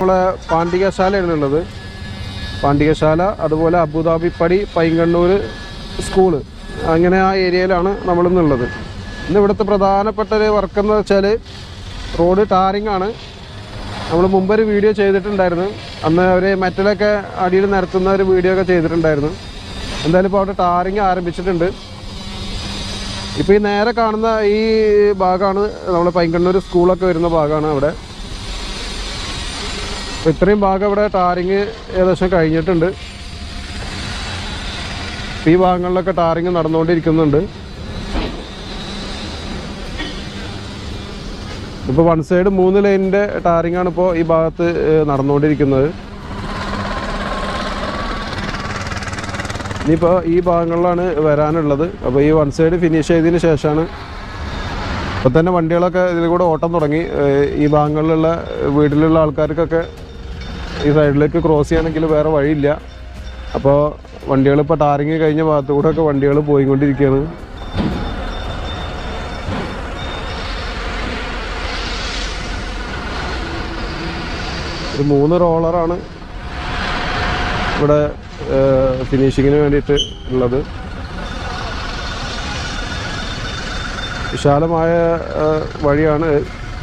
നമ്മളെ പാണ്ഡികശാലയാണ് ഉള്ളത് പാണ്ഡികശാല അതുപോലെ അബുദാബി പടി പൈങ്കണ്ണൂർ സ്കൂൾ. അങ്ങനെ ആ ഏരിയയിലാണ് നമ്മളിന്നുള്ളത്. ഇന്ന് ഇവിടുത്തെ പ്രധാനപ്പെട്ട ഒരു വർക്ക് എന്ന് വെച്ചാൽ റോഡ് ടാറിങ് ആണ്. നമ്മൾ ഒരു വീഡിയോ ചെയ്തിട്ടുണ്ടായിരുന്നു. അന്ന് അവർ മെറ്റലൊക്കെ അടിയിൽ നിരത്തുന്ന ഒരു വീഡിയോ ഒക്കെ ചെയ്തിട്ടുണ്ടായിരുന്നു. എന്തായാലും ഇപ്പോൾ അവിടെ ടാറിങ് ആരംഭിച്ചിട്ടുണ്ട്. ഇപ്പോൾ ഈ നേരെ കാണുന്ന ഈ ഭാഗമാണ് നമ്മളെ പൈങ്കണ്ണൂർ സ്കൂളൊക്കെ വരുന്ന ഭാഗമാണ് അവിടെ. ഇത്രയും ഭാഗം ഇവിടെ ടാറിങ് ഏകദേശം കഴിഞ്ഞിട്ടുണ്ട്. ഈ ഭാഗങ്ങളിലൊക്കെ ടാറിങ് നടന്നുകൊണ്ടിരിക്കുന്നുണ്ട്. ഇപ്പോൾ വൺ സൈഡ് മൂന്ന് ലൈനിന്റെ ടാറിംഗ് ആണ് ഇപ്പോൾ ഈ ഭാഗത്ത് നടന്നുകൊണ്ടിരിക്കുന്നത്. ഇനിയിപ്പോൾ ഈ ഭാഗങ്ങളിലാണ് വരാനുള്ളത്. അപ്പോൾ ഈ വൺ സൈഡ് ഫിനിഷ് ചെയ്തതിന് ശേഷമാണ് ഇപ്പോൾ തന്നെ വണ്ടികളൊക്കെ ഇതിൽ കൂടെ ഓട്ടം തുടങ്ങി. ഈ ഭാഗങ്ങളിലുള്ള വീട്ടിലുള്ള ആൾക്കാർക്കൊക്കെ ഈ സൈഡിലേക്ക് ക്രോസ് ചെയ്യണമെങ്കിൽ വേറെ വഴിയില്ല. അപ്പോൾ വണ്ടികൾ ഇപ്പോൾ ടാറിങ് കഴിഞ്ഞ ഭാഗത്തു കൂടെ ഒക്കെ വണ്ടികൾ പോയിക്കൊണ്ടിരിക്കുകയാണ്. ഒരു മൂന്ന് റോളറാണ് ഇവിടെ ഫിനിഷിങ്ങിന് വേണ്ടിയിട്ട് ഉള്ളത്. വിശാലമായ വഴിയാണ്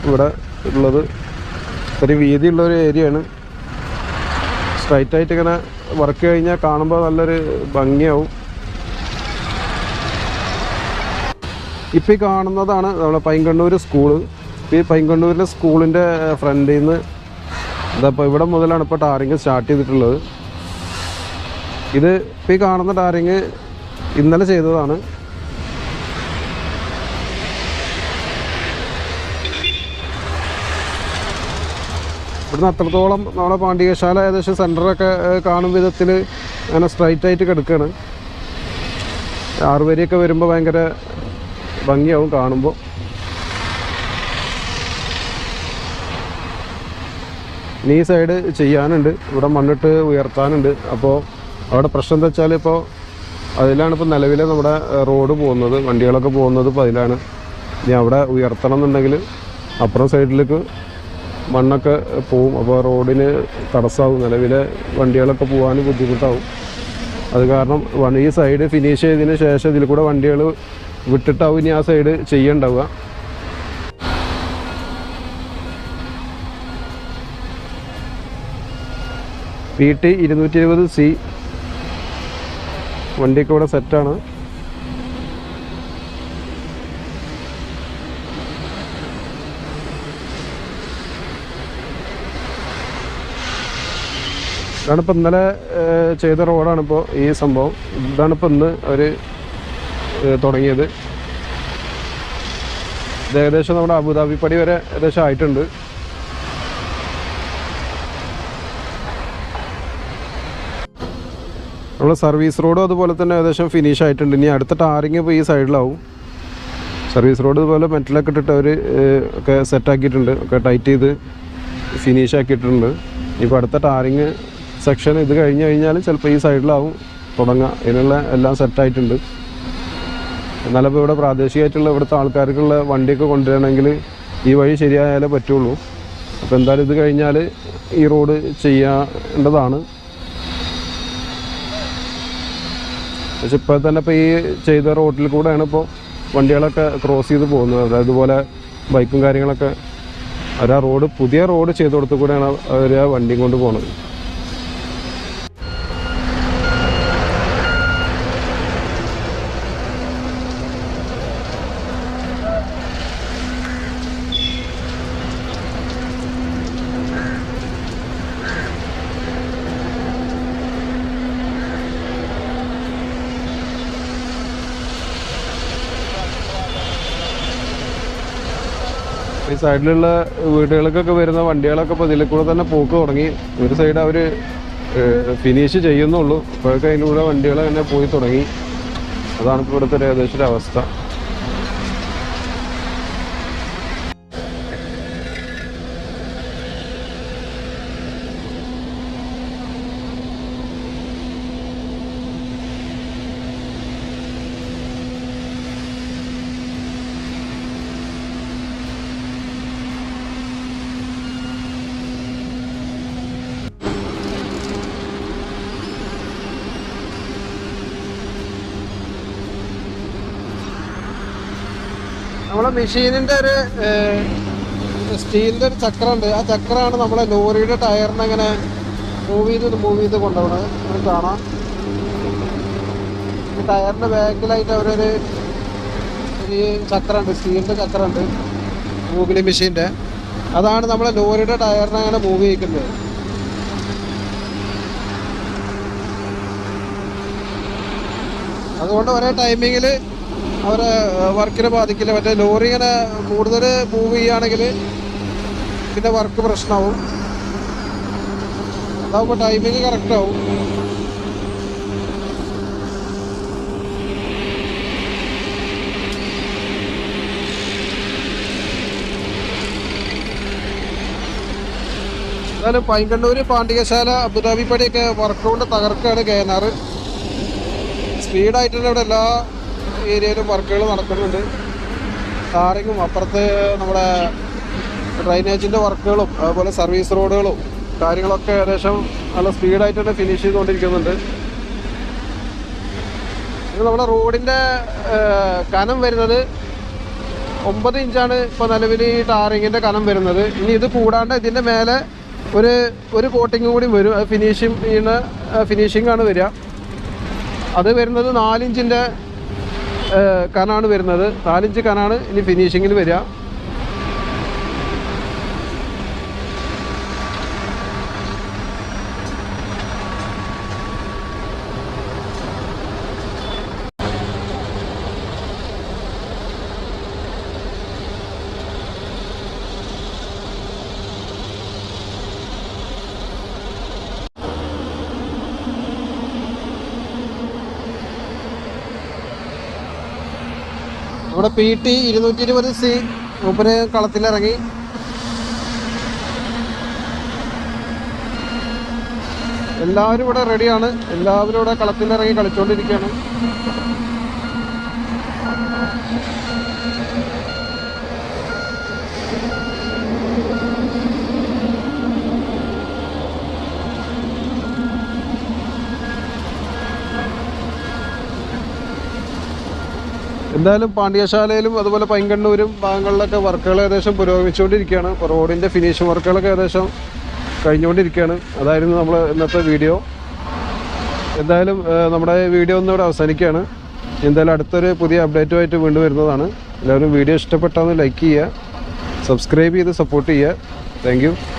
ഇവിടെ ഉള്ളത്. ഒരു വീതിയുള്ള ഒരു ഏരിയയാണ് സ്ട്രൈറ്റ് ആയിട്ട് ഇങ്ങനെ വർക്ക് കഴിഞ്ഞാൽ കാണുമ്പോൾ നല്ലൊരു ഭംഗിയാവും. ഇപ്പം ഈ കാണുന്നതാണ് നമ്മളെ പൈങ്കണ്ണൂർ സ്കൂൾ ഈ പൈങ്കണ്ണൂരിലെ സ്കൂളിന്റെ ഫ്രണ്ടിൽ നിന്ന് ഇതപ്പോൾ ഇവിടെ മുതലാണ് ഇപ്പോൾ ടാറിങ് സ്റ്റാർട്ട് ചെയ്തിട്ടുള്ളത്. ഇത് ഇപ്പം ഈ കാണുന്ന ടാറിങ് ഇന്നലെ ചെയ്തതാണ്. ഇവിടുന്ന് അത്രത്തോളം നമ്മുടെ പാണ്ഡികശാല ഏകദേശം സെന്ററൊക്കെ കാണും വിധത്തിൽ അങ്ങനെ സ്ട്രൈറ്റ് ആയിട്ട് കിടക്കുകയാണ് ആറുവരിയൊക്കെ വരുമ്പോൾ ഭയങ്കര ഭംഗിയാവും കാണുമ്പോൾ ഈ സൈഡ് ചെയ്യാനുണ്ട്. ഇവിടെ മണ്ണിട്ട് ഉയർത്താനുണ്ട്. അപ്പോൾ അവിടെ പ്രശ്നം എന്താ വെച്ചാൽ ഇപ്പോൾ അതിലാണ് ഇപ്പോൾ നിലവിൽ നമ്മുടെ റോഡ് പോകുന്നത്. വണ്ടികളൊക്കെ പോകുന്നത് ഇപ്പോൾ അതിലാണ്. ഇനി അവിടെ ഉയർത്തണം എന്നുണ്ടെങ്കിൽ അപ്പുറം സൈഡിലേക്ക് മണ്ണൊക്കെ പോവും. അപ്പോൾ റോഡിന് തടസ്സമാവും നിലവിലെ വണ്ടികളൊക്കെ പോകാൻ ബുദ്ധിമുട്ടാവും. അത് കാരണം ഈ സൈഡ് ഫിനിഷ് ചെയ്തതിന് ശേഷം ഇതിൽ കൂടെ വണ്ടികൾ വിട്ടിട്ടാവും ഇനി ആ സൈഡ് ചെയ്യണ്ടാവുക. പി ടി ഇരുന്നൂറ്റി ഇരുപത് സി വണ്ടിയൊക്കെ ഇവിടെ സെറ്റാണ് ഇതാണ് ഇന്നലെ ചെയ്ത റോഡാണ് ഇപ്പോൾ ഈ സംഭവം. ഇതാണ് ഇന്ന് അവർ തുടങ്ങിയത്. ഇത് ഏകദേശം നമ്മുടെ അബുദാബി പടി വരെ ഏകദേശം ആയിട്ടുണ്ട്. നമ്മുടെ സർവീസ് റോഡും അതുപോലെ തന്നെ ഏകദേശം ഫിനിഷ് ആയിട്ടുണ്ട്. ഇനി അടുത്ത ടാറിങ് ഇപ്പോൾ ഈ സൈഡിലാവും സർവീസ് റോഡ് ഇതുപോലെ മെറ്റലൊക്കെ ഇട്ടിട്ട് അവർ ഒക്കെ സെറ്റാക്കിയിട്ടുണ്ട് ഒക്കെ ടൈറ്റ് ചെയ്ത് ഫിനിഷ് ആക്കിയിട്ടുണ്ട്. ഇപ്പോൾ അടുത്ത ടാറിങ് സെക്ഷൻ ഇത് കഴിഞ്ഞ് കഴിഞ്ഞാൽ ചിലപ്പോൾ ഈ സൈഡിലാവും തുടങ്ങുക ഇതിനുള്ള എല്ലാം സെറ്റായിട്ടുണ്ട് എന്നാലും ഇപ്പോൾ ഇവിടെ പ്രാദേശികമായിട്ടുള്ള ഇവിടുത്തെ ആൾക്കാർക്കുള്ള വണ്ടിയൊക്കെ കൊണ്ടുവരണമെങ്കിൽ ഈ വഴി ശരിയായാലേ പറ്റുള്ളൂ. അപ്പോൾ എന്തായാലും ഇത് കഴിഞ്ഞാൽ ഈ റോഡ് ചെയ്യേണ്ടതാണ്. പക്ഷെ ഇപ്പോൾ തന്നെ ഇപ്പോൾ ഈ ചെയ്ത റോഡിൽ കൂടെയാണ് ഇപ്പോൾ വണ്ടികളൊക്കെ ക്രോസ് ചെയ്ത് പോകുന്നത്. അതായത് ഇതുപോലെ ബൈക്കും കാര്യങ്ങളൊക്കെ അവർ ആ റോഡ് പുതിയ റോഡ് ചെയ്ത് കൊടുത്തു കൂടെയാണ് അവർ ആ വണ്ടിയും കൊണ്ട് പോകുന്നത് ഈ സൈഡിലുള്ള വീടുകൾക്കൊക്കെ വരുന്ന വണ്ടികളൊക്കെ ഇപ്പോൾ ഇതിൽ കൂടെ തന്നെ പോക്ക് തുടങ്ങി. ഒരു സൈഡ് അവർ ഫിനിഷ് ചെയ്യുന്നുള്ളൂ. അപ്പോഴൊക്കെ അതിലൂടെ വണ്ടികൾ തന്നെ പോയി തുടങ്ങി. അതാണ് ഇപ്പോൾ ഇവിടുത്തെ ഏകദേശം ഒരു അവസ്ഥ. നമ്മളെ മെഷീനിന്റെ ഒരു സ്റ്റീലിന്റെ ഒരു ചക്രമുണ്ട്. ആ ചക്രമാണ് നമ്മളെ ലോറിയുടെ ടയറിനെ അങ്ങനെ മൂവ് ചെയ്ത് മൂവ് ചെയ്ത് കൊണ്ടുപോകണത് നമുക്ക് കാണാം. ടയറിന്റെ ബാക്കിലായിട്ട് അവരൊരു ഒരു ചക്രമുണ്ട്. സ്റ്റീലിന്റെ ചക്രമുണ്ട്. മൂവിലി മെഷീന്റെ അതാണ് നമ്മളെ ലോറിയുടെ ടയറിനെ അങ്ങനെ മൂവ് ചെയ്യിക്കുന്നത്. അതുകൊണ്ട് ഒരേ ടൈമിങ്ങിൽ അവരെ വർക്കിനെ ബാധിക്കില്ല. മറ്റേ ലോറി കൂടുതൽ മൂവ് ചെയ്യുകയാണെങ്കിൽ പിന്നെ വർക്ക് പ്രശ്നമാവും. അതാവുമ്പോൾ ടൈമിങ് കറക്റ്റ് ആവും. എന്നാലും പൈങ്കണ്ണൂർ പാണ്ഡികശാല അബുദാബി പടിയൊക്കെ വർക്ക് കൊണ്ട് തകർക്കുകയാണ് കെ എൻ ആർ. സ്പീഡായിട്ട് ഇവിടെ എല്ലാ ഏരിയയിലും വർക്കുകൾ നടക്കുന്നുണ്ട്. ടാറിങ്ങും അപ്പുറത്ത് നമ്മുടെ ഡ്രൈനേജിന്റെ വർക്കുകളും അതുപോലെ സർവീസ് റോഡുകളും കാര്യങ്ങളൊക്കെ ഏകദേശം നല്ല സ്പീഡായിട്ട് തന്നെ ഫിനിഷ് ചെയ്തുകൊണ്ടിരിക്കുന്നുണ്ട്. ഇത് നമ്മുടെ റോഡിന്റെ കനം വരുന്നത് ഒമ്പത് ഇഞ്ചാണ് ഇപ്പോൾ നിലവിൽ ഈ ടാറിങ്ങിന്റെ കനം വരുന്നത്. ഇനി ഇത് കൂടാണ്ട് ഇതിന്റെ മേലെ ഒരു ഒരു കോട്ടിങ് കൂടി വരും. അത് ഫിനിഷിങ് ചെയ്യുന്ന ഫിനിഷിംഗ് ആണ് വരിക. അത് വരുന്നത് നാലിഞ്ചിന്റെ കനാണ് വരുന്നത്. നാലിഞ്ച് കനാണ് ഇനി ഫിനിഷിങ്ങിൽ വരിക. നമ്മുടെ പി ടി ഇരുന്നൂറ്റി ഇരുപത് സി മൂപ്പര് കളത്തിലിറങ്ങി. എല്ലാവരും ഇവിടെ റെഡിയാണ് എല്ലാവരും ഇവിടെ കളത്തിലിറങ്ങി കളിച്ചുകൊണ്ടിരിക്കുകയാണ് എന്തായാലും പാണ്ഡ്യശാലയിലും അതുപോലെ പൈങ്കണ്ണൂരും ഭാഗങ്ങളിലൊക്കെ വർക്കുകൾ ഏകദേശം പുരോഗമിച്ചുകൊണ്ടിരിക്കുകയാണ്. റോഡിന്റെ ഫിനിഷിംഗ് വർക്കുകളൊക്കെ ഏകദേശം കഴിഞ്ഞുകൊണ്ടിരിക്കുകയാണ്. അതായിരുന്നു നമ്മൾ ഇന്നത്തെ വീഡിയോ എന്തായാലും നമ്മുടെ വീഡിയോ ഒന്നും ഇവിടെ അവസാനിക്കുകയാണ്. എന്തായാലും അടുത്തൊരു പുതിയ അപ്ഡേറ്റുമായിട്ട് വീണ്ടും വരുന്നതാണ്. എല്ലാവരും വീഡിയോ ഇഷ്ടപ്പെട്ടാന്ന് ലൈക്ക് ചെയ്യുക സബ്സ്ക്രൈബ് ചെയ്ത് സപ്പോർട്ട് ചെയ്യുക. താങ്ക്